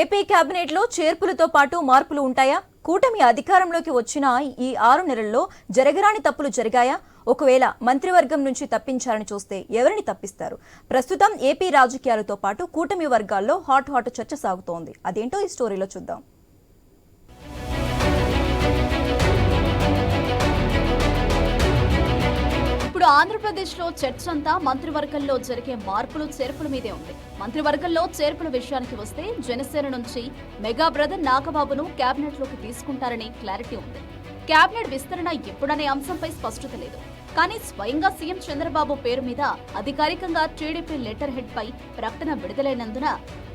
AP కేబినెట్లో చేర్పులతో పాటు మార్పులు ఉంటాయా? కూటమి అధికారంలోకి వచ్చిన ఈ ఆరు నెలల్లో జరగరాని తప్పులు జరిగాయా? ఒకవేళ మంత్రివర్గం నుంచి తప్పించాలని చూస్తే ఎవరిని తప్పిస్తారు? ప్రస్తుతం ఏపీ రాజకీయాలతో పాటు కూటమి వర్గాల్లో హాట్ హాట్ చర్చ సాగుతోంది. అదేంటో ఈ స్టోరీలో చూద్దాం. ఇప్పుడు ఆంధ్రప్రదేశ్లో చర్చ అంతా మంత్రివర్గంలో జరిగే మార్పులు చేర్పుల మీదే ఉంది. మంత్రివర్గంలో చేర్పుల విషయానికి వస్తే జనసేన నుంచి మెగా బ్రదర్ నాగబాబును కేబినెట్లోకి తీసుకుంటారని క్లారిటీ ఉంది. కేబినెట్ విస్తరణ ఎప్పుడనే అంశంపై స్పష్టత లేదు. కానీ స్వయంగా సీఎం చంద్రబాబు పేరు మీద అధికారికంగా టీడీపీ లెటర్ హెడ్ పై ప్రకటన విడుదలైనందున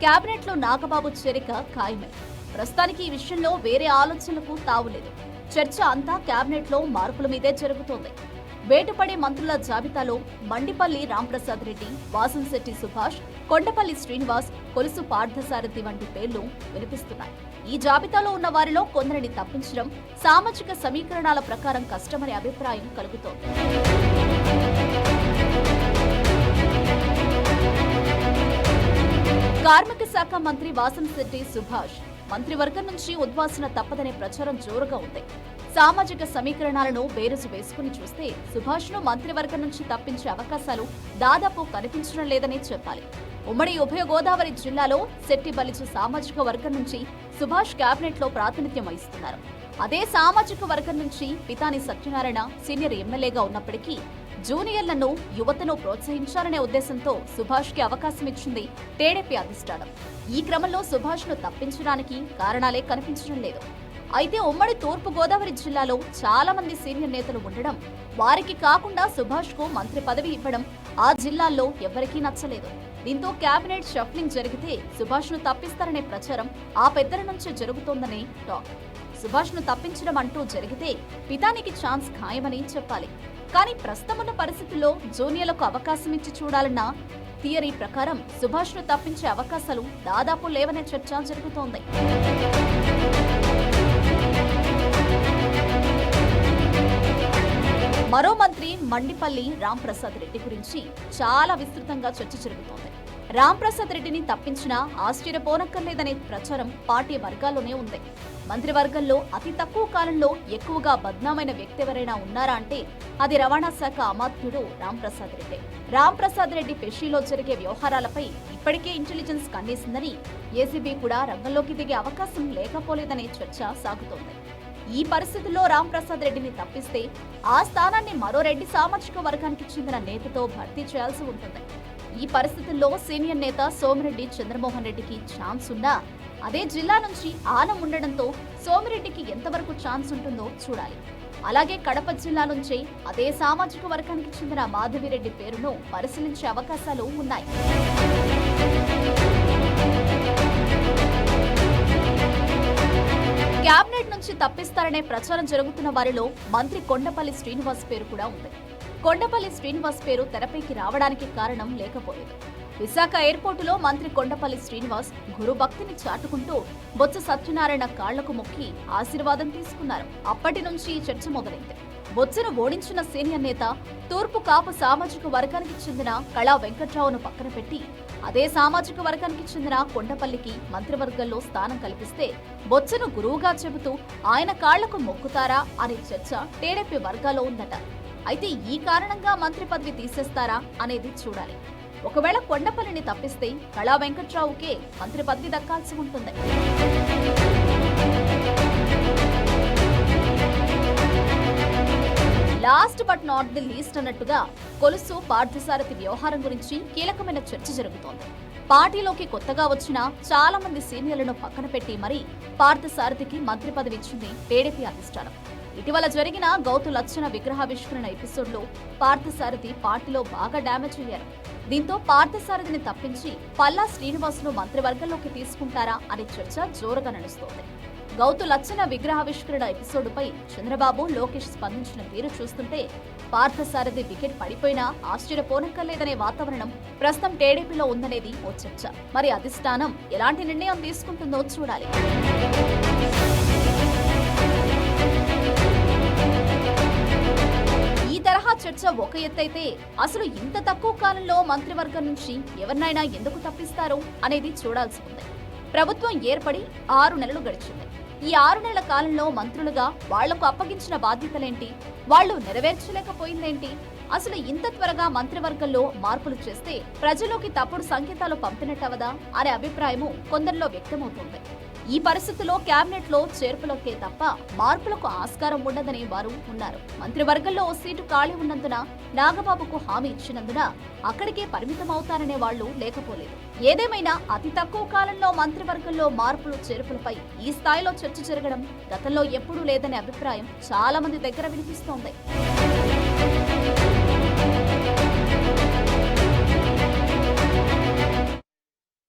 కేబినెట్లో నాగబాబు చేరిక ఖాయమే. ప్రస్తుతానికి ఈ విషయంలో వేరే ఆలోచనలకు తావులేదు చర్చ అంతా కేబినెట్లో మార్పుల మీదే జరుగుతోంది. వేటుపడే మంత్రుల జాబితాలో మండిపల్లి రాంప్రసాద్ రెడ్డి వాసంశెట్టి సుభాష్ కొండపల్లి శ్రీనివాస్ కొలుసు పార్థసారథి వంటి పేర్లు వినిపిస్తున్నాయి. ఈ జాబితాలో ఉన్న వారిలో కొందరిని తప్పించడం సామాజిక సమీకరణాల ప్రకారం కష్టమనే అభిప్రాయం కలుగుతోంది. కార్మిక శాఖ మంత్రి వాసంశెట్టి సుభాష్ మంత్రివర్గం నుంచి ఉద్వాసన తప్పదనే ప్రచారం జోరుగా ఉంది. సామాజిక సమీకరణాలను బేరుజు వేసుకుని చూస్తే సుభాష్ను మంత్రివర్గం నుంచి తప్పించే అవకాశాలు దాదాపు కనిపించడం లేదని చెప్పాలి. ఉమ్మడి ఉభయ గోదావరి జిల్లాలో శెట్టి బలిచు సామాజిక వర్గం నుంచి సుభాష్ కేబినెట్లో ప్రాతినిధ్యం వహిస్తున్నారు. అదే సామాజిక వర్గం నుంచి పితాని సత్యనారాయణ సీనియర్ ఎమ్మెల్యేగా ఉన్నప్పటికీ జూనియర్లను యువతను ప్రోత్సహించాలనే ఉద్దేశంతో సుభాష్కి అవకాశం ఇచ్చింది టీడీపీ అధిష్టానం. ఈ క్రమంలో సుభాష్ను తప్పించడానికి కారణాలే కనిపించడం లేదు. అయితే ఉమ్మడి తూర్పు గోదావరి జిల్లాలో చాలా మంది సీనియర్ నేతలు ఉండడం వారికి కాకుండా సుభాష్కు మంత్రి పదవి ఇవ్వడం ఆ జిల్లాల్లో ఎవరికీ నచ్చలేదు. దీంతో కేబినెట్ షఫ్లింగ్ జరిగితే సుభాష్ను తప్పిస్తారనే ప్రచారం ఆ పెద్దల నుంచే జరుగుతోందని టాక్. సుభాష్ను తప్పించడం అంటూ జరిగితే పితానికి ఛాన్స్ ఖాయమని చెప్పాలి. కానీ ప్రస్తుతమున్న పరిస్థితుల్లో జూనియర్లకు అవకాశం ఇచ్చి చూడాలన్న థియరీ ప్రకారం సుభాష్ను తప్పించే అవకాశాలు దాదాపు లేవనే చర్చ జరుగుతోంది. మరో మంత్రి మండిపల్లి రాంప్రసాద్ రెడ్డి గురించి చాలా విస్తృతంగా చర్చ జరుగుతోంది. రాంప్రసాద్ రెడ్డిని తప్పించినా ఆశ్చర్యపోనక్కర్లేదనే ప్రచారం పార్టీ వర్గాల్లోనే ఉంది. మంత్రివర్గంలో అతి తక్కువ కాలంలో ఎక్కువగా బద్నామైన వ్యక్తి ఎవరైనా ఉన్నారా అంటే అది రవాణా శాఖ అమాత్యుడు రాంప్రసాద్ రెడ్డి. రాంప్రసాద్ రెడ్డి పెషీలో జరిగే వ్యవహారాలపై ఇప్పటికే ఇంటెలిజెన్స్ కన్నేసిందని ఏసీబీ కూడా రంగంలోకి దిగే అవకాశం లేకపోలేదనే చర్చ సాగుతోంది. ఈ పరిస్థితుల్లో రాంప్రసాద్ రెడ్డిని తప్పిస్తే ఆ స్థానాన్ని మరో రెడ్డి సామాజిక వర్గానికి చెందిన నేతతో భర్తీ చేయాల్సి ఉంటుంది. ఈ పరిస్థితుల్లో సీనియర్ నేత సోమిరెడ్డి చంద్రమోహన్ రెడ్డికి ఛాన్స్ ఉందా? అదే జిల్లా నుంచి ఆనం ఉండడంతో సోమిరెడ్డికి ఎంతవరకు ఛాన్స్ ఉంటుందో చూడాలి. అలాగే కడప జిల్లా నుంచి అదే సామాజిక వర్గానికి చెందిన మాధవిరెడ్డి పేరును పరిశీలించే అవకాశాలు ఉన్నాయి. కేబినెట్ నుంచి తప్పిస్తారనే ప్రచారం జరుగుతున్న వారిలో మంత్రి కొండపల్లి శ్రీనివాస్ పేరు కూడా ఉంది. కొండపల్లి శ్రీనివాస్ పేరు తెరపైకి రావడానికి కారణం లేకపోలేదు. విశాఖ ఎయిర్పోర్టులో మంత్రి కొండపల్లి శ్రీనివాస్ గురు భక్తిని చాటుకుంటూ బొత్స సత్యనారాయణ కాళ్ళకు మొక్కి ఆశీర్వాదం తీసుకున్నారు. అప్పటి నుంచి ఈ చర్చ మొదలైంది. బొత్సను ఓడించిన సీనియర్ నేత తూర్పు కాపు సామాజిక వర్గానికి చెందిన కళా వెంకట్రావును పక్కన పెట్టి అదే సామాజిక వర్గానికి చెందిన కొండపల్లికి మంత్రివర్గంలో స్థానం కల్పిస్తే బొత్సను గురువుగా చెబుతూ ఆయన కాళ్ళకు మొక్కుతారా అనే చర్చ టీడీపీ వర్గాల్లో ఉందట. అయితే ఈ కారణంగా మంత్రి పదవి తీసేస్తారా అనేది చూడాలి. ఒకవేళ కొండపల్లిని తప్పిస్తే కళా వెంకట్రావుకే మంత్రి పదవి దక్కాల్సి ఉంటుంది. Last but not the least అన్నట్టుగా కొలుసు పార్థసారథి వ్యవహారం గురించి కీలకమైన చర్చ జరుగుతోంది. పార్టీలోకి కొత్తగా వచ్చిన చాలా మంది సీనియర్లను పక్కన పెట్టి మరీ పార్థసారథికి మంత్రి పదవి ఇచ్చింది టీడీపీ అధిష్టానం. ఇటీవల జరిగిన గౌతు లక్షణ విగ్రహావిష్కరణ ఎపిసోడ్లో పార్థసారథి పార్టీలో బాగా డ్యామేజ్ అయ్యారు. దీంతో పార్థసారథిని తప్పించి పల్లా శ్రీనివాసును మంత్రివర్గంలోకి తీసుకుంటారా అనే చర్చ జోరుగా నడుస్తోంది. గౌతు లచ్చన విగ్రహావిష్కరణ ఎపిసోడ్పై చంద్రబాబు లోకేష్ స్పందించిన తీరు చూస్తుంటే పార్థసారథి వికెట్ పడిపోయినా ఆశ్చర్యపోనక్కర్లేదనే వాతావరణం ప్రస్తుతం టీడీపీలో ఉందనేది ఓ చర్చ. మరి అధిష్టానం ఎలాంటి నిర్ణయం తీసుకుంటుందో చూడాలి. చర్చ ఒక ఎత్తైతే అసలు ఇంత తక్కువ కాలంలో మంత్రివర్గం నుంచి ఎవరినైనా ఎందుకు తప్పిస్తారు అనేది చూడాల్సి ఉంది. ప్రభుత్వం ఏర్పడి ఆరు నెలలు గడిచింది. ఈ ఆరు నెలల కాలంలో మంత్రులుగా వాళ్ళకు అప్పగించిన బాధ్యతలేంటి? వాళ్ళు నెరవేర్చలేకపోయిందేంటి? అసలు ఇంత త్వరగా మంత్రివర్గంలో మార్పులు చేస్తే ప్రజలోకి తప్పుడు సంకేతాలు పంపినట్టవదా అనే అభిప్రాయము కొందరిలో వ్యక్తమవుతుంది. ఈ పరిస్థితిలో కేబినెట్లో చేర్పులకే తప్ప మార్పులకు ఆస్కారం ఉండదని వారు ఉన్నారు. మంత్రివర్గంలో ఓ సీటు ఖాళీ ఉన్నందున నాగబాబుకు హామీ ఇచ్చినందున అక్కడికే పరిమితమవుతారనే వాళ్ళు లేకపోలేదు. ఏదేమైనా అతి తక్కువ కాలంలో మంత్రివర్గంలో మార్పులు చేర్పులపై ఈ స్థాయిలో చర్చ జరగడం గతంలో ఎప్పుడూ లేదనే అభిప్రాయం చాలా మంది దగ్గర వినిపిస్తోంది.